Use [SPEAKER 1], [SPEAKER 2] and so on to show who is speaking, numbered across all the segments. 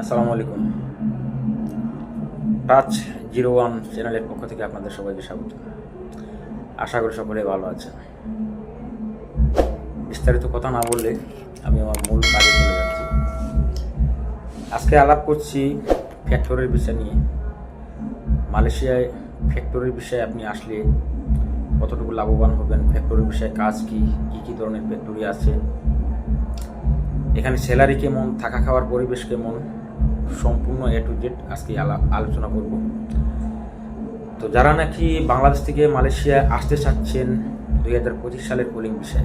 [SPEAKER 1] আসসালামু আলাইকুম। Touch zero one চ্যানেলের পক্ষ থেকে আপনাদের সবাইকে স্বাগত। আশা করি সকলে ভালো আছেন। বিস্তারিত কথা না বললে আমি আমার মূল কাজে চলে যাচ্ছি। আজকে আলাপ করছি ফ্যাক্টরির বিষয় নিয়ে। মালয়েশিয়ায় ফ্যাক্টরির বিষয়ে আপনি আসলে কতটুকু লাভবান হবেন? ফ্যাক্টরির বিষয়ে কাজ কি? কী কী ধরনের ফ্যাক্টরি আছে? এখানে স্যালারি কেমন? থাকা খাওয়ার পরিবেশ কেমন? সম্পূর্ণ এ টু জেড আজকে আলা- আলোচনা করব। তো যারা নাকি বাংলাদেশ থেকে মালয়েশিয়া আসতে চাচ্ছেন দুই হাজার পঁচিশ সালের পোলিং বিষয়ে,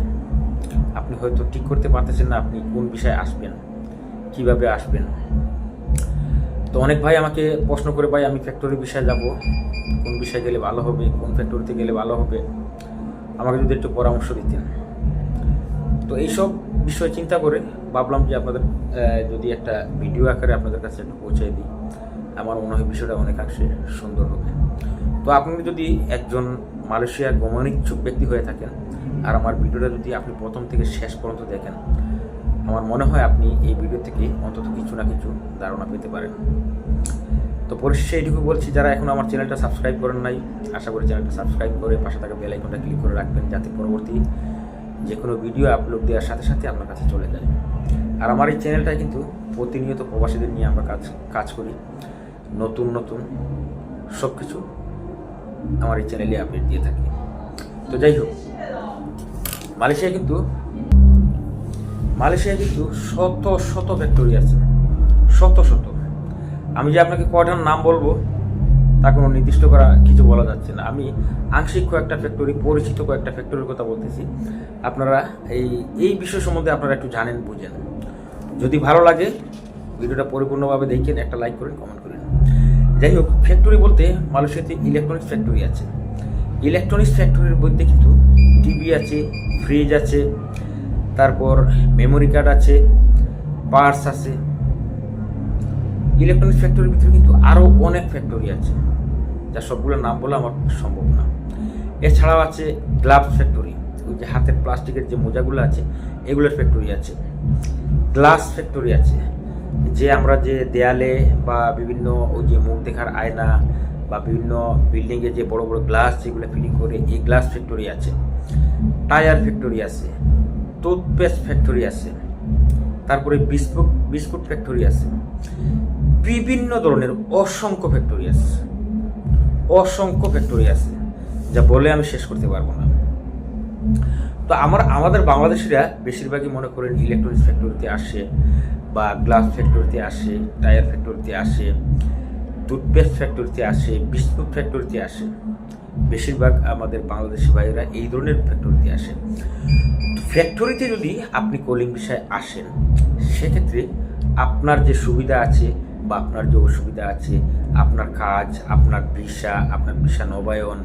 [SPEAKER 1] আপনি হয়তো ঠিক করতে পারতেছেন না আপনি কোন বিষয়ে আসবেন, কীভাবে আসবেন। তো অনেক ভাই আমাকে প্রশ্ন করে, ভাই, আমি ফ্যাক্টরি বিষয়ে যাব, কোন বিষয়ে গেলে ভালো হবে, কোন ফ্যাক্টরিতে গেলে ভালো হবে? আমাকে যদি একটু পরামর্শ দিতেন। তো এইসব বিষয় চিন্তা করে ভাবলাম যে আপনাদের যদি একটা ভিডিও আকারে আপনাদের কাছে একটু পৌঁছে দিই। আমার মনে হয় বিষয়টা অনেকাংশে সুন্দর হবে। তো আপনি যদি একজন মালয়েশিয়ার গমন ইচ্ছুক ব্যক্তি হয়ে থাকেন, আর আমার ভিডিওটা যদি আপনি প্রথম থেকে শেষ পর্যন্ত দেখেন, আমার মনে হয় আপনি এই ভিডিও থেকে অন্তত কিছু না কিছু ধারণা পেতে পারেন। তো পরিশেষে এইটুকু বলছি, যারা এখন আমার চ্যানেলটা সাবস্ক্রাইব করেন নাই, আশা করি চ্যানেলটা সাবস্ক্রাইব করে পাশে থাকা বেল আইকনটা ক্লিক করে রাখবেন, যাতে পরবর্তী যে কোনো ভিডিও আপলোড দেওয়ার সাথে সাথে আপনার কাছে চলে যায়। আর আমার এই চ্যানেলটা কিন্তু প্রতিনিয়ত প্রবাসীদের নিয়ে আমরা কাজ কাজ করি। নতুন নতুন সব কিছু আমার এই চ্যানেলে আপডেট দিয়ে থাকি। তো যাই হোক মালয়েশিয়া কিন্তু, মালয়েশিয়ায় কিন্তু শত শত ফ্যাক্টরি আছে। শত শত। আমি যে আপনাকে কয়টার নাম বলব, তা কোনো নির্দিষ্ট করা কিছু বলা যাচ্ছে না। আমি আংশিক কয়েকটা ফ্যাক্টরি পরিচিত কয়েকটা ফ্যাক্টরির কথা বলতেছি। আপনারা এই এই বিষয় সম্বন্ধে আপনারা একটু জানেন, বুঝেন। যদি ভালো লাগে, ভিডিওটা পরিপূর্ণভাবে দেখেন, একটা লাইক করেন কমেন্ট করেন। যাই হোক ফ্যাক্টরি বলতে মালয়েশিয়াতে ইলেকট্রনিক্স ফ্যাক্টরি আছে। ইলেকট্রনিক্স ফ্যাক্টরির মধ্যে কিন্তু টিভি আছে ফ্রিজ আছে, তারপর মেমোরি কার্ড আছে পার্স আছে। ইলেকট্রনিক্স ফ্যাক্টরির ভিতরে কিন্তু আরও অনেক ফ্যাক্টরি আছে, যা সবগুলোর নাম বলা আমার সম্ভব না। এছাড়াও আছে গ্লাভস ফ্যাক্টরি ওই যে হাতের প্লাস্টিকের যে মোজাগুলো আছে, এগুলোর ফ্যাক্টরি আছে। গ্লাস ফ্যাক্টরি আছে, যে আমরা যে দেয়ালে বা বিভিন্ন ওই যে মুখ দেখার আয়না বা বিভিন্ন বিল্ডিংয়ে যে বড় বড় গ্লাস যেগুলো ফিটিং করে, এই গ্লাস ফ্যাক্টরি আছে টায়ার ফ্যাক্টরি আছে টুথপেস্ট ফ্যাক্টরি আছে, তারপরে বিস্কুট বিস্কুট ফ্যাক্টরি আছে, বিভিন্ন ধরনের অসংখ্য ফ্যাক্টরি আছে, অসংখ্য ফ্যাক্টরি আছে, যা বলে আমি শেষ করতে পারব না। তো আমার, আমাদের বাংলাদেশিরা বেশিরভাগই মনে করেন ইলেকট্রনিক্স ফ্যাক্টরিতে আসে বা গ্লাস ফ্যাক্টরিতে আসে টায়ার ফ্যাক্টরিতে আসে টুথপেস্ট ফ্যাক্টরিতে আসে, বিস্কুট ফ্যাক্টরিতে আসে। বেশিরভাগ আমাদের বাংলাদেশি ভাইয়েরা এই ধরনের ফ্যাক্টরিতে আসে। ফ্যাক্টরিতে যদি আপনি কলিং বিষয়ে আসেন, সেক্ষেত্রে আপনার যে সুবিধা আছে বা আপনার যে অসুবিধা আছে, আপনার কাজ, আপনার ভিসা আপনার ভিসা নবায়ন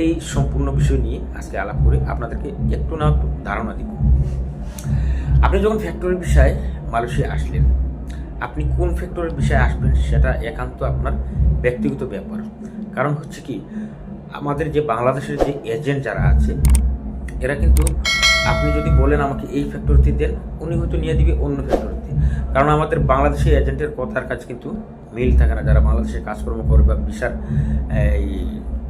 [SPEAKER 1] এই সম্পূর্ণ বিষয় নিয়ে আজকে আলাপ করে আপনাদেরকে একটু না ধারণা দিব। আপনি যখন ফ্যাক্টরির বিষয়ে মালয়েশিয়া আসলেন, আপনি কোন ফ্যাক্টরির বিষয়ে আসবেন সেটা একান্ত আপনার ব্যক্তিগত ব্যাপার। কারণ হচ্ছে কি, আমাদের যে বাংলাদেশের যে এজেন্ট যারা আছে, এরা কিন্তু আপনি যদি বলেন আমাকে এই ফ্যাক্টরিতে দেন, উনি হয়তো নিয়ে দিবে অন্য ফ্যাক্টরিতে কারণ আমাদের বাংলাদেশি এজেন্টের কথার কাছে কিন্তু মিল থাকে না। যারা বাংলাদেশে কাজকর্ম করে বা বিশাল, এই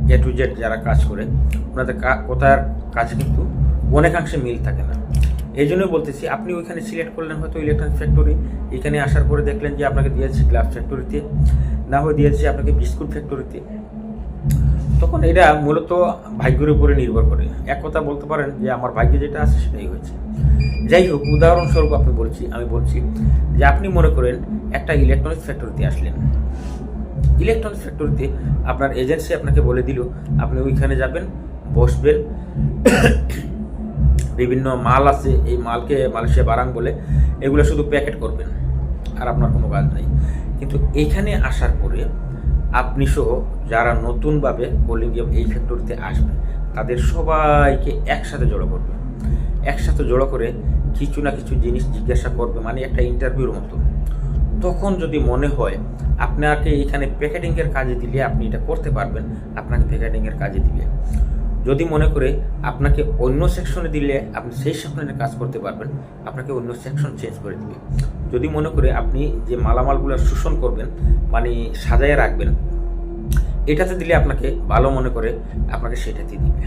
[SPEAKER 1] এ টু জেড যারা কাজ করে, ওনাদের কা- কথার কাছে কিন্তু অনেকাংশে মিল থাকে না। এই জন্যই বলতেছি, আপনি ওইখানে সিলেক্ট করলেন হয়তো ইলেকট্রনিক ফ্যাক্টরি এখানে আসার পরে দেখলেন যে আপনাকে দিয়েছে গ্লাস ফ্যাক্টরিতে না হয় দিয়েছে আপনাকে বিস্কুট ফ্যাক্টরিতে তখন এটা মূলত ভাগ্যের উপরে নির্ভর করে। এক কথা বলতে পারেন যে আমার ভাগ্যে যেটা আছে সেটাই হয়েছে। যাই হোক, উদাহরণস্বরূপ আপনি বলছি, আমি বলছি যে আপনি মনে করেন একটা ইলেকট্রনিক্স ফ্যাক্টরিতে আসলেন। ইলেকট্রনিক্স ফ্যাক্টরিতে আপনার এজেন্সি আপনাকে বলে দিল, আপনি ওইখানে যাবেন, বসবেন। বিভিন্ন মাল আছে, এই মালকে মালয়েশিয়া বারাং বলে, এগুলো শুধু প্যাকেট করবেন, আর আপনার কোনো কাজ নেই। কিন্তু এখানে আসার পরে আপনি সহ যারা নতুনভাবে কলিঙ্গিয়াম এই ফ্যাক্টরিতে আসবে, তাদের সবাইকে একসাথে জড়ো করবে। একসাথে জড়ো করে কিছু না কিছু জিনিস জিজ্ঞাসা করবে মানে একটা ইন্টারভিউর মতো তখন যদি মনে হয় আপনাকে এখানে প্যাকেটিংয়ের কাজে দিলে আপনি এটা করতে পারবেন, আপনাকে প্যাকেটিংয়ের কাজে দিলে যদি মনে করে আপনাকে অন্য সেকশনে দিলে আপনি সেই সেকশনে কাজ করতে পারবেন, আপনাকে অন্য সেকশন চেঞ্জ করে দিবে। যদি মনে করে আপনি যে মালামালগুলো শোষণ করবেন মানে সাজায় রাখবেন এটাতে দিলে আপনাকে ভালো মনে করে আপনাকে সেটাতে দিবে।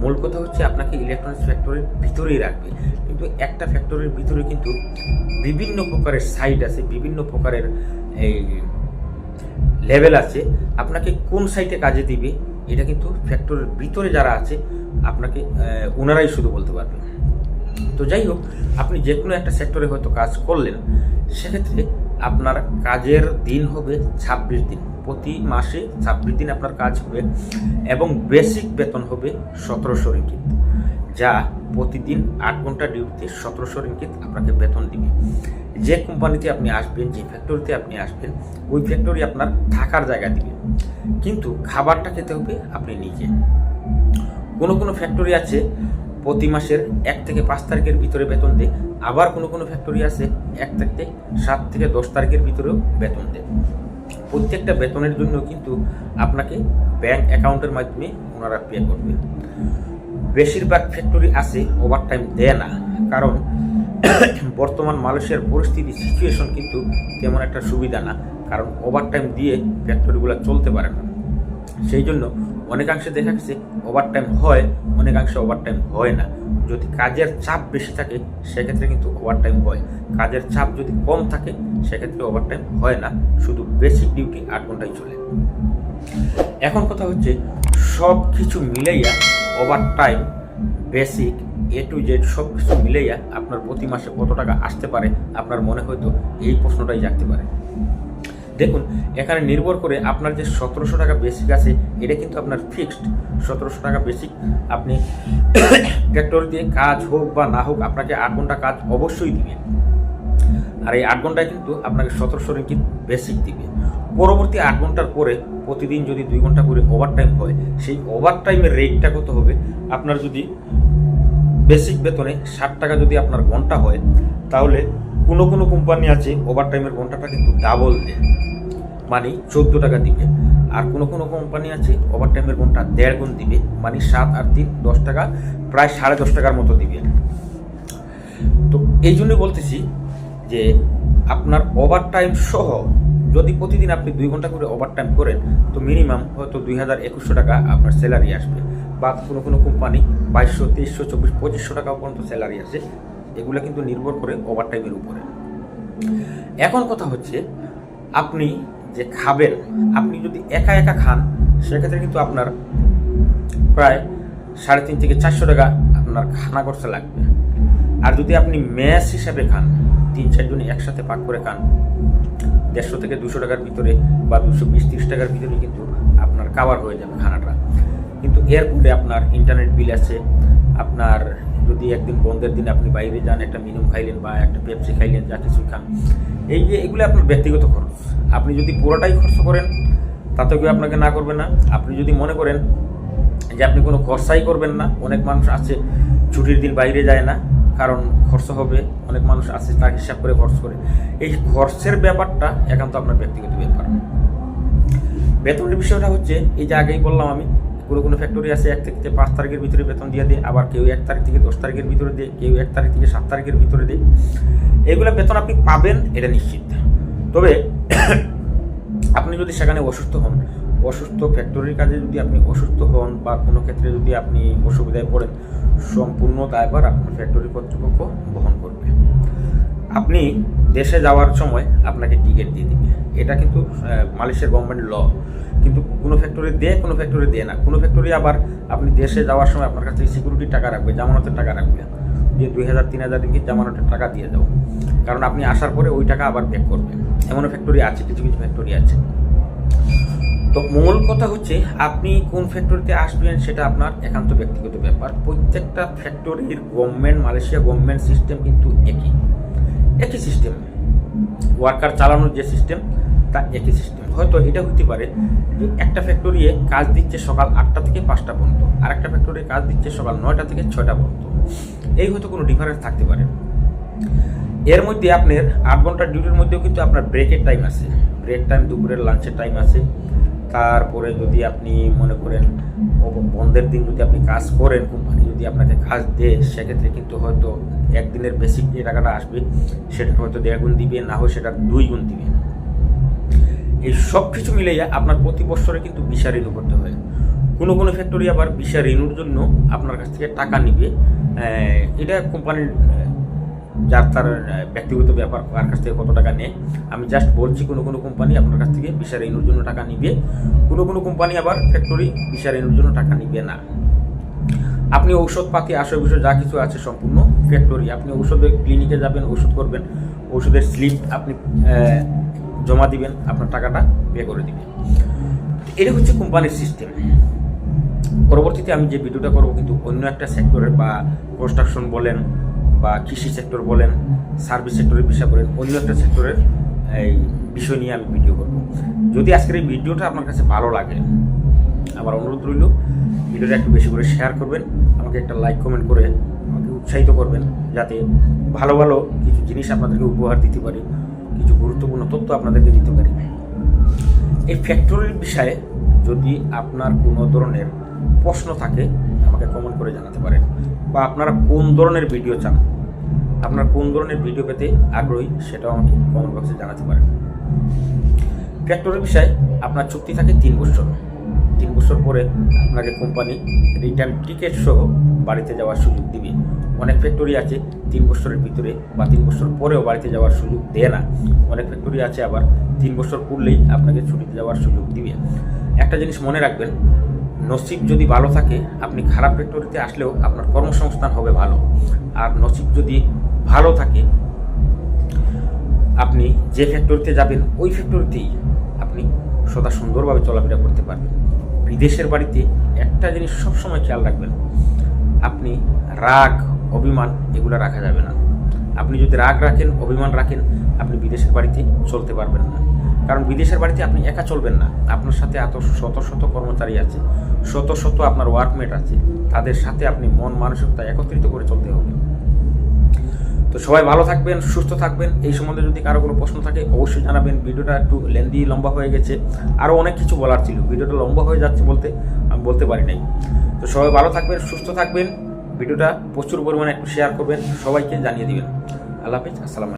[SPEAKER 1] মূল কথা হচ্ছে আপনাকে ইলেকট্রনিক্স ফ্যাক্টরির ভিতরেই রাখবে। কিন্তু একটা ফ্যাক্টরির ভিতরে কিন্তু বিভিন্ন প্রকারের সাইড আছে, বিভিন্ন প্রকারের এই লেভেল আছে। আপনাকে কোন সাইটে কাজে দিবে, এটা কিন্তু ফ্যাক্টরির ভিতরে যারা আছে, আপনাকে ওনারাই শুধু বলতে পারবে তো যাই হোক, আপনি যে কোনো একটা সেক্টরে হয়তো কাজ করলেন, সেক্ষেত্রে আপনার কাজের দিন হবে ছাব্বিশ দিন। প্রতি মাসে ছাব্বিশ দিন আপনার কাজ হবে এবং বেসিক বেতন হবে সতেরোশো রিঙ্কিত যা প্রতিদিন আট ঘণ্টা ডিউটিতে সতেরোশো রিঙ্কিত আপনাকে বেতন দিবে। যে কোম্পানিতে আপনি আসবেন, যে ফ্যাক্টরিতে আপনি আসবেন, ওই ফ্যাক্টরি আপনার থাকার জায়গা দিবে। কিন্তু খাবারটা খেতে হবে আপনি নিজে। কোনো কোনো ফ্যাক্টরি আছে, প্রতি মাসের এক থেকে পাঁচ তারিখের ভিতরে বেতন দেয়, আবার কোনো কোনো ফ্যাক্টরি আছে, এক থেকে সাত থেকে দশ তারিখের ভিতরেও বেতন দেয়। প্রত্যেকটা বেতনের জন্য কিন্তু আপনাকে ব্যাংক অ্যাকাউন্টের মাধ্যমে ওনারা পে করবে। বেশিরভাগ ফ্যাক্টরি আছে ওভার টাইম দেয় না। কারণ বর্তমান মালয়েশিয়ার পরিস্থিতি সিচুয়েশন কিন্তু তেমন একটা সুবিধা না। কারণ ওভার টাইম দিয়ে ফ্যাক্টরিগুলো চলতে পারে না। সেই জন্য অনেকাংশে দেখা গেছে ওভার টাইম হয়, অনেকাংশে ওভার টাইম হয় না। যদি কাজের চাপ বেশি থাকে, সেক্ষেত্রে কিন্তু ওভার টাইম হয়। কাজের চাপ যদি কম থাকে, সেক্ষেত্রে ওভার টাইম হয় না। শুধু বেসিক ডিউটি আট ঘন্টায় চলে। এখন কথা হচ্ছে সব কিছু মিলাইয়া overtime basic A to Z সব কিছু মিলাইয়া আপনার প্রতি মাসে কত টাকা আসতে পারে? আপনার মনে হয়তো এই প্রশ্নটাই জাগতে পারে। দেখুন, এখানে নির্ভর করে আপনার যে সতেরোশো টাকা বেসিক আছে, এটা কিন্তু আপনার ফিক্সড সতেরোশো টাকা বেসিক আপনি ফ্যাক্টরি দিয়ে কাজ হোক বা না হোক, আপনাকে আট ঘণ্টা কাজ অবশ্যই দিবে। আর এই আট ঘন্টায় কিন্তু আপনাকে সতেরোশো রিঙ্কিত বেসিক দিবে। পরবর্তী আট ঘণ্টার পরে প্রতিদিন যদি দুই ঘণ্টা করে ওভার টাইম হয়, সেই ওভার টাইমের রেটটা কত হবে? আপনার যদি বেসিক বেতনে ষাট টাকা যদি আপনার ঘণ্টা হয়, তাহলে কোনো কোনো কোম্পানি আছে ওভার টাইমের ঘন্টাটা কিন্তু ডাবল দেয়। মানে চোদ্দ টাকা দিবে। আর কোনো কোনো কোম্পানি আছে ওভার টাইমের ঘণ্টা দেড় গুণ দিবে। মানে সাত আর তিন, দশ টাকা, প্রায় সাড়ে দশ টাকার মতো দিবে। তো এই জন্যই বলতেছি যে আপনার ওভার টাইম সহ যদি প্রতিদিন আপনি দুই ঘণ্টা করে ওভার টাইম করেন, তো মিনিমাম হয়তো দুই হাজার একুশশো টাকা আপনার স্যালারি আসবে। বা কোনো কোনো কোম্পানি বাইশশো, তেইশশো চব্বিশ পঁচিশশো টাকা পর্যন্ত স্যালারি আসে। এগুলো কিন্তু নির্ভর করে ওভার টাইমের উপরে। এখন কথা হচ্ছে, আপনি যে খাবেন, আপনি যদি একা একা খান, সেক্ষেত্রে কিন্তু আপনার প্রায় সাড়ে তিন থেকে চারশো টাকা আপনার খানা খরচা লাগবে। আর যদি আপনি ম্যাচ হিসাবে খান, তিন চারজনে একসাথে পাক করে খান, দেড়শো থেকে দুশো টাকার ভিতরে বা দুশো বিশ তিরিশ টাকার ভিতরে কিন্তু আপনার কাভার হয়ে যাবে খানাটা। কিন্তু এরপরে আপনার ইন্টারনেট বিল আছে, আপনার যদি একদিন বন্ধের দিন আপনি বাইরে যান, একটা মিনুম খাইলেন বা একটা পেপসি খাইলেন, যা কিছু খান, এই যে এগুলো আপনার ব্যক্তিগত খরচ। আপনি যদি পুরোটাই খরচ করেন, তাতে কেউ আপনাকে না করবে না। আপনি যদি মনে করেন যে আপনি কোনো খরচাই করবেন না, অনেক মানুষ আছে, ছুটির দিন বাইরে যায় না, কারণ খরচ হবে, অনেক মানুষ আছে, তার হিসাব করে খরচ করে। এই খরচের ব্যাপারটা একান্ত আপনার ব্যক্তিগত ব্যাপার। বেতনের বিষয়টা হচ্ছে, এই যে আগেই বললাম আমি কোনো কোনো ফ্যাক্টরি আছে, এক থেকে পাঁচ তারিখের ভিতরে বেতন দিয়ে দেয়, আবার কেউ এক তারিখ থেকে দশ তারিখের ভিতরে দেয়, কেউ এক তারিখ থেকে সাত তারিখের ভিতরে দেয়। এগুলো বেতন আপনি পাবেন, এটা নিশ্চিত। তবে আপনি যদি সেখানে অসুস্থ হন, অসুস্থ ফ্যাক্টরির কাজে যদি আপনি অসুস্থ হন বা কোনো ক্ষেত্রে যদি আপনি অসুবিধায় পড়েন, সম্পূর্ণ দায়ভার আপনার ফ্যাক্টরি কর্তৃপক্ষ বহন করবে। আপনি দেশে যাওয়ার সময় আপনাকে টিকিট দিয়ে দিবে। এটা কিন্তু মালয়েশিয়ার গভর্নমেন্ট ল কিন্তু কোনো ফ্যাক্টরি দেয়, কোনো ফ্যাক্টরি দেয় না। কোনো ফ্যাক্টরি আবার আপনি দেশে যাওয়ার সময় আপনার কাছে সিকিউরিটির টাকা রাখবে, জামানতের টাকা রাখবে। যে দুই হাজার, তিন হাজার রিঙ্গিত জামানতের টাকা দিয়ে দাও কারণ আপনি আসার পরে ওই টাকা আবার ব্যাক করবেন। এমনও ফ্যাক্টরি আছে, কিছু কিছু ফ্যাক্টরি আছে। তো মূল কথা হচ্ছে, আপনি কোন ফ্যাক্টরিতে আসবেন সেটা আপনার একান্ত ব্যক্তিগত ব্যাপার। প্রত্যেকটা ফ্যাক্টরির গভর্নমেন্ট মালয়েশিয়া গভর্নমেন্ট সিস্টেম কিন্তু একই। একই সিস্টেম ওয়ার্কার চালানোর যে সিস্টেম তা একই সিস্টেম হয়তো এটা হতে পারে যে একটা ফ্যাক্টরিয়ে কাজ দিচ্ছে সকাল আটটা থেকে পাঁচটা পর্যন্ত, আর একটা ফ্যাক্টরি কাজ দিচ্ছে সকাল নয়টা থেকে ছয়টা পর্যন্ত। এই হয়তো কোনো ডিফারেন্স থাকতে পারে। এর মধ্যে আপনার আট ঘণ্টার ডিউটির মধ্যেও কিন্তু আপনার ব্রেকের টাইম আছে। ব্রেক টাইম দুপুরের লাঞ্চের টাইম আছে। তারপরে যদি আপনি মনে করেন বন্ধের দিন যদি আপনি কাজ করেন কোম্পানি যদি আপনাকে কাজ দেয়, সেক্ষেত্রে কিন্তু হয়তো একদিনের বেসিক যে টাকাটা আসবে, সেটা হয়তো দেড় গুণ দিবে, না হয় সেটা দুই গুণ দিবে। এই সব কিছু মিলিয়ে আপনার প্রতি বছরে কিন্তু ভিসা রিনিউ করতে হয়। কোনো কোনো ফ্যাক্টরি আবার ভিসা রিনিউর জন্য আপনার কাছ থেকে টাকা নিবে। এটা কোম্পানির যার তার ব্যক্তিগত ব্যাপার, কার কাছ থেকে কত টাকা নেয়, আমি জাস্ট বলছি কোনো কোনো কোম্পানি আপনার কাছ থেকে ভিসা রিনিউর জন্য টাকা নিবে। কোনো কোনো কোম্পানি আবার ফ্যাক্টরি ভিসা রিনিউর জন্য টাকা নিবে না। আপনি ঔষধপাতি আসে বিষয় যা কিছু আছে সম্পূর্ণ ফ্যাক্টরি আপনি ঔষধের ক্লিনিকে যাবেন, ওষুধ করবেন ওষুধের স্লিপ আপনি জমা দিবেন, আপনার টাকাটা পে করে দিবেন। এটা হচ্ছে কোম্পানির সিস্টেম পরবর্তীতে আমি যে ভিডিওটা করব কিন্তু অন্য একটা সেক্টরের বা কনস্ট্রাকশন বলেন বা কৃষি সেক্টর বলেন সার্ভিস সেক্টরের বিষয় বলেন, অন্য একটা সেক্টরের এই বিষয় নিয়ে আমি ভিডিও করব। যদি আজকের এই ভিডিওটা আপনার কাছে ভালো লাগে আমার অনুরোধ রইল, ভিডিওটা একটু বেশি করে শেয়ার করবেন, আমাকে একটা লাইক কমেন্ট করে আমাকে উৎসাহিত করবেন, যাতে ভালো ভালো কিছু জিনিস আপনাদেরকে উপহার দিতে পারি, কিছু গুরুত্বপূর্ণ তথ্য আপনাদেরকে দিতে পারি। এই ফ্যাক্টরির বিষয়ে যদি আপনার কোনো ধরনের প্রশ্ন থাকে, আমাকে কমেন্ট করে জানাতে পারেন, বা আপনারা কোন ধরনের ভিডিও চান, আপনারা কোন ধরনের ভিডিও পেতে আগ্রহী, সেটাও আমাকে কমেন্ট বক্সে জানাতে পারেন। ফ্যাক্টরির বিষয়ে আপনার চুক্তি থাকে তিন বছর। তিন বছর পরে আপনাকে কোম্পানি রিটার্ন টিকিট সহ বাড়িতে যাওয়ার সুযোগ দিবে। অনেক ফ্যাক্টরি আছে, তিন বছরের ভিতরে বা তিন বছর পরেও বাড়িতে যাওয়ার সুযোগ দেয় না। অনেক ফ্যাক্টরি আছে আবার, তিন বছর পড়লেই আপনাকে ছুটিতে যাওয়ার সুযোগ দিবে। একটা জিনিস মনে রাখবেন, নসিব যদি ভালো থাকে, আপনি খারাপ ফ্যাক্টরিতে আসলেও আপনার কর্মসংস্থান হবে ভালো। আর নসিব যদি ভালো থাকে, আপনি যে ফ্যাক্টরিতে যাবেন, ওই ফ্যাক্টরিতেই আপনি সদা সুন্দরভাবে চলাফেরা করতে পারবেন। বিদেশের বাড়িতে একটা জিনিস সবসময় খেয়াল রাখবেন, আপনি রাগ, অভিমান এগুলো রাখা যাবে না। আপনি যদি রাগ রাখেন, অভিমান রাখেন, আপনি বিদেশের বাড়িতে চলতে পারবেন না। কারণ বিদেশের বাড়িতে আপনি একা চলবেন না। আপনার সাথে এত শত শত কর্মচারী আছে, শত শত আপনার ওয়ার্কমেট আছে। তাদের সাথে আপনি মন, মানসিকতা একত্রিত করে চলতে হবে। তো সবাই ভালো থাকবেন, সুস্থ থাকবেন। এই সম্বন্ধে যদি কারও কোনো প্রশ্ন থাকে, অবশ্যই জানাবেন। ভিডিওটা একটু লেন্দি, লম্বা হয়ে গেছে। আরও অনেক কিছু বলার ছিল। ভিডিওটা লম্বা হয়ে যাচ্ছে বলতে আমি বলতে পারি নাই। তো সবাই ভালো থাকবেন, সুস্থ থাকবেন। ভিডিওটা প্রচুর পরিমাণে একটু শেয়ার করবেন। সবাইকে জানিয়ে দিবেন। আল্লাহ হাফিজ, আসসালাম